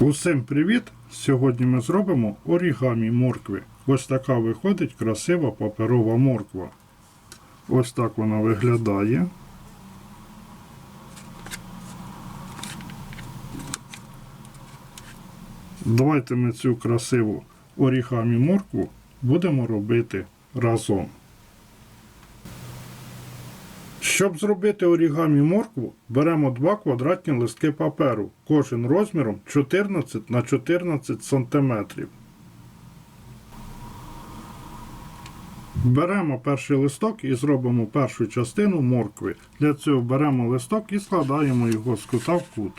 Усім привіт! Сьогодні ми зробимо орігамі моркви. Ось така виходить красива паперова морква. Ось так вона виглядає. Давайте ми цю красиву орігамі моркву будемо робити разом. Щоб зробити орігамі моркву, беремо два квадратні листки паперу, кожен розміром 14 на 14 см. Беремо перший листок і зробимо першу частину моркви. Для цього беремо листок і складаємо його з кута в кут.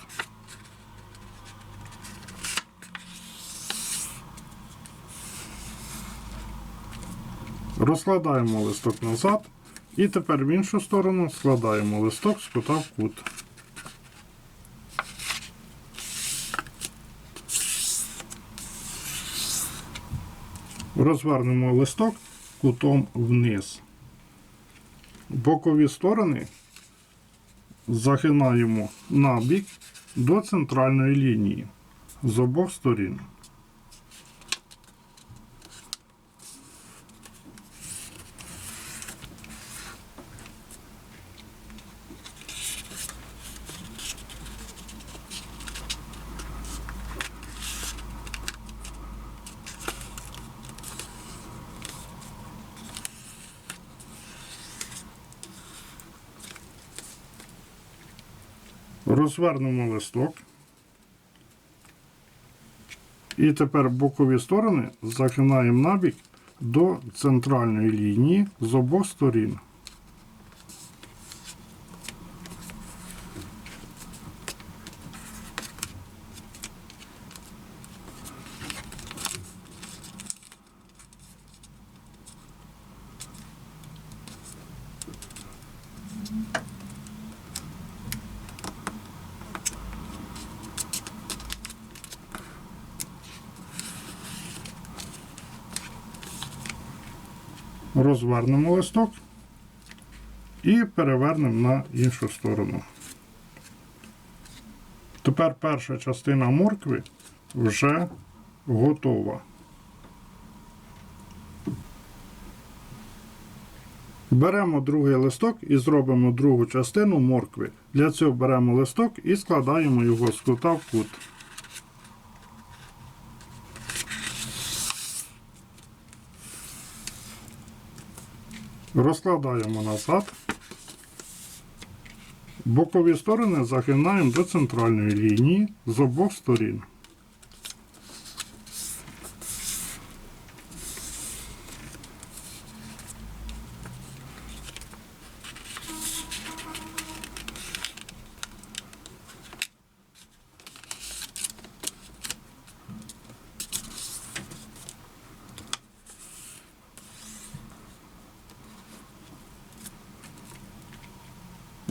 Розкладаємо листок назад і тепер в іншу сторону складаємо листок з кута в кут. Розвернемо листок кутом вниз. Бокові сторони загинаємо на бік до центральної лінії з обох сторін. Розвернемо листок. І тепер бокові сторони загинаємо набік до центральної лінії з обох сторін. Розвернемо листок і перевернемо на іншу сторону. Тепер перша частина моркви вже готова. Беремо другий листок і зробимо другу частину моркви. Для цього беремо листок і складаємо його з кута в кут. Розкладаємо назад. Бокові сторони загинаємо до центральної лінії з обох сторін.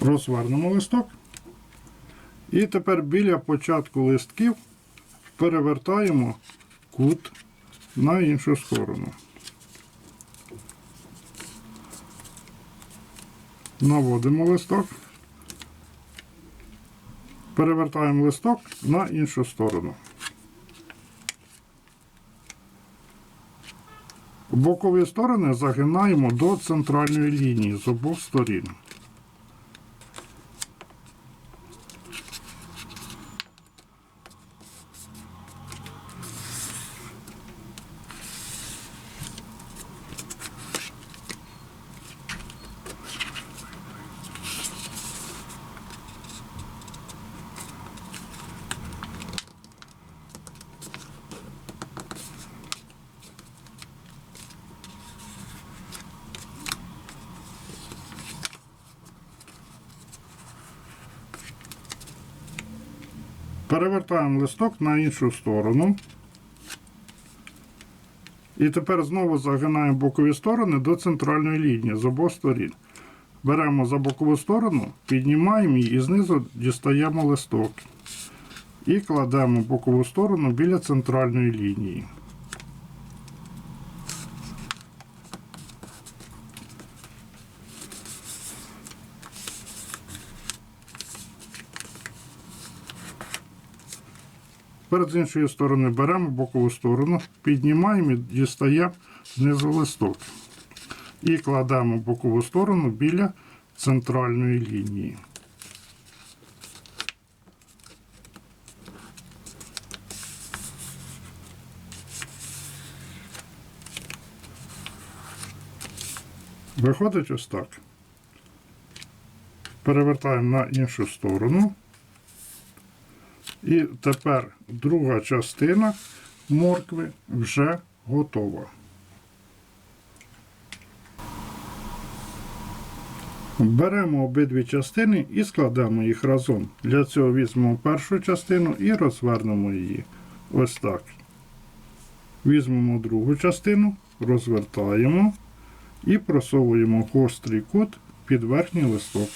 Розвернемо листок. І тепер біля початку листків перевертаємо кут на іншу сторону. Наводимо листок. Перевертаємо листок на іншу сторону. Бокові сторони загинаємо до центральної лінії з обох сторін. Перевертаємо листок на іншу сторону. І тепер знову загинаємо бокові сторони до центральної лінії з обох сторін. Беремо за бокову сторону, піднімаємо її і знизу дістаємо листок. І кладемо бокову сторону біля центральної лінії. Тепер з іншої сторони беремо бокову сторону, піднімаємо і дістаємо знизу листок. І кладемо бокову сторону біля центральної лінії. Виходить ось так. Перевертаємо на іншу сторону. І тепер друга частина моркви вже готова. Беремо обидві частини і складемо їх разом. Для цього візьмемо першу частину і розвернемо її. Ось так. Візьмемо другу частину, розвертаємо і просовуємо гострий кут під верхній листок.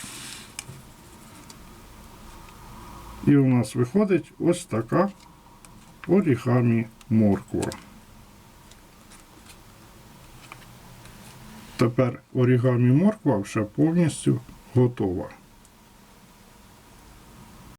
І у нас виходить ось така орігамі морква. Тепер орігамі морква вже повністю готова.